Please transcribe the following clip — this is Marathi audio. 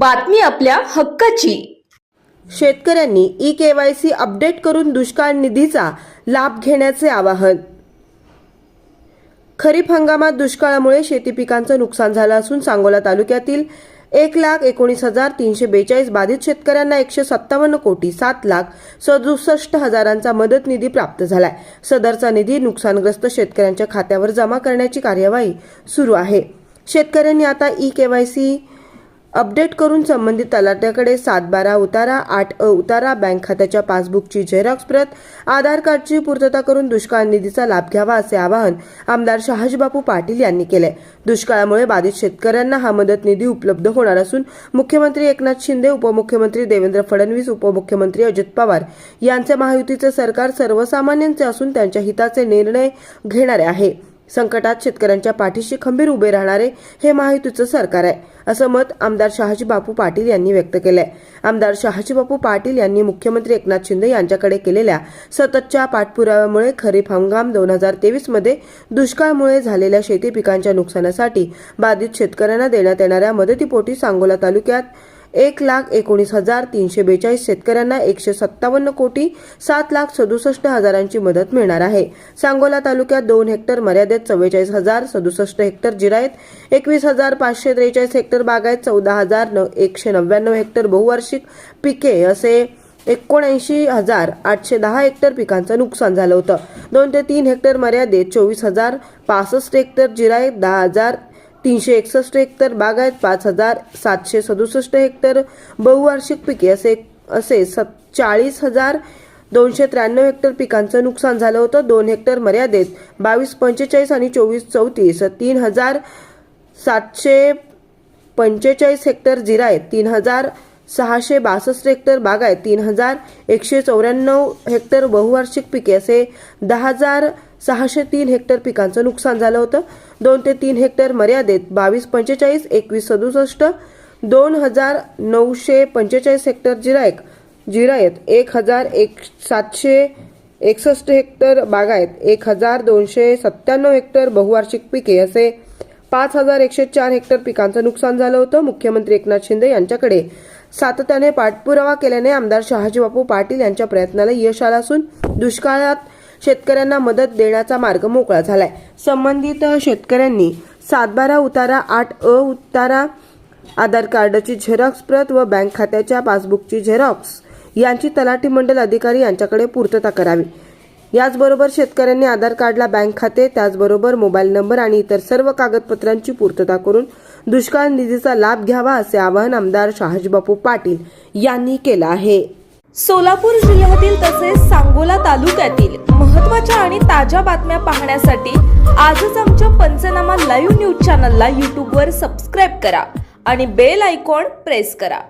बातमी आपल्या हक्काची. शेतकऱ्यांनी ई केवायसी अपडेट करून दुष्काळ निधीचा लाभ घेण्याचे आवाहन. खरीप हंगामात दुष्काळामुळे शेती पिकांचं नुकसान झालं असून सांगोला तालुक्यातील एक लाख एकोणीस हजार तीनशे बेचाळीस बाधित शेतकऱ्यांना एकशे सत्तावन्न कोटी सात लाख सदुसष्ट हजारांचा मदत निधी प्राप्त झालाय. सदरचा निधी नुकसानग्रस्त शेतकऱ्यांच्या खात्यावर जमा करण्याची कार्यवाही सुरू आहे. शेतकऱ्यांनी आता ई केवायसी अपडेट करून संबंधित तलाट्याकडे सात बारा उतारा आठ अ उतारा बँक खात्याच्या पासबुकची झेरॉक्स प्रत आधार कार्डची पूर्तता करून दुष्काळ निधीचा लाभ घ्यावा असे आवाहन आमदार शहाजीबापू पाटील यांनी केले. दुष्काळामुळे बाधित शेतकऱ्यांना हा मदत निधी उपलब्ध होणार असून मुख्यमंत्री एकनाथ शिंदे उपमुख्यमंत्री देवेंद्र फडणवीस उपमुख्यमंत्री अजित पवार यांचे महायुतीचे सरकार सर्वसामान्यांचे असून त्यांच्या हिताचे निर्णय घेणारे आहे. संकटात शेतकऱ्यांच्या पाठीशी खंबीर उभे राहणारे हे महायुतीचं सरकार आहे असं मत आमदार शहाजी बापू पाटील यांनी व्यक्त केलंय. आमदार शहाजी बापू पाटील यांनी मुख्यमंत्री एकनाथ शिंदे यांच्याकडे केलेल्या सततच्या पाठपुराव्यामुळे खरीप हंगाम दोन हजार तेवीसमध्ये दुष्काळामुळे झालेल्या शेती पिकांच्या नुकसानासाठी बाधित शेतकऱ्यांना देण्यात येणाऱ्या मदतीपोटी सांगोला तालुक्यात एक लाख एकोणीस हजार तीनशे बेचाळीस शेतकऱ्यांना एकशे सत्तावन्न कोटी सात लाख सदुसष्ट हजारांची मदत मिळणार आहे. सांगोला तालुक्यात दोन हेक्टर मर्यादेत चव्वेचाळीस हजार सदुसष्ट हेक्टर जिरायत एकवीस हजार पाचशे त्रेचाळीस हेक्टर बागायत चौदा हजार एकशे नव्याण्णव हेक्टर बहुवार्षिक पिके असे एकोणऐंशी हजार आठशे दहा हेक्टर पिकांचं नुकसान झालं होतं. दोन ते तीन हेक्टर मर्यादेत चोवीस हजार पासष्ट हेक्टर जिरायत दहा हजार तीनशे एकसष्ट हेक्टर बागायत पाच हजार सातशे सदुसष्ट हेक्टर बहुवार्षिक पिके असे असे सत चाळीस हजार दोनशे त्र्याण्णव हेक्टर पिकांचं नुकसान झालं होतं. दोन हेक्टर मर्यादेत बावीस पंचेचाळीस आणि चोवीस चौतीस तीन हजार सातशे पंचेचाळीस हेक्टर जिरायत तीन हजार सहाशे बासष्ट हेक्टर बागायत तीन हजार एकशे चौऱ्याण्णव हेक्टर बहुवार्षिक पिके असे दहा हजार सहाशे तीन हेक्टर पिकांचं नुकसान झालं होतं. दोन ते तीन हेक्टर मर्यादेत बावीस पंचेचाळीस एकवीस सदुसष्ट दोन हजार नऊशे पंचेचाळीस हेक्टर जिरायक जिरायत एक हजार एक सातशे एकसष्ट हेक्टर बागायत एक हजार दोनशे सत्त्याण्णव हेक्टर बहुवार्षिक पिके असे पाच हजार एकशे चार हेक्टर पिकांचं नुकसान झालं होतं मुख्यमंत्री एकनाथ शिंदे यांच्याकडे. सातत्याने पाठपुरावा केल्याने आमदार शहाजीबापू पाटील यांच्या प्रयत्नाला यश आलं असून दुष्काळात शेतकऱ्यांना मदत देण्याचा मार्ग मोकळा झालाय. संबंधित शेतकऱ्यांनी सातबारा उतारा आठ अ उतारा आधार कार्डची झेरॉक्स प्रत व बँक खात्याच्या पासबुकची झेरॉक्स यांची तलाठी मंडल अधिकारी यांच्याकडे पूर्तता करावी. याचबरोबर शेतकऱ्यांनी आधार कार्डला बँक खाते त्याचबरोबर मोबाईल नंबर आणि इतर सर्व कागदपत्रांची पूर्तता करून दुष्काळ निधीचा लाभ घ्यावा असे आवाहन आमदार शहाजीबापू पाटील यांनी केलं आहे. सोलापूर जिल्ह्यातील तसेच सांगोला तालुक्यातील महत्त्वाच्या आणि ताज्या बातम्या पाहण्यासाठी आजच आमच्या पंचनामा लाईव्ह न्यूज चॅनलला यूट्यूबवर सबस्क्राईब करा आणि बेल आयकॉन प्रेस करा.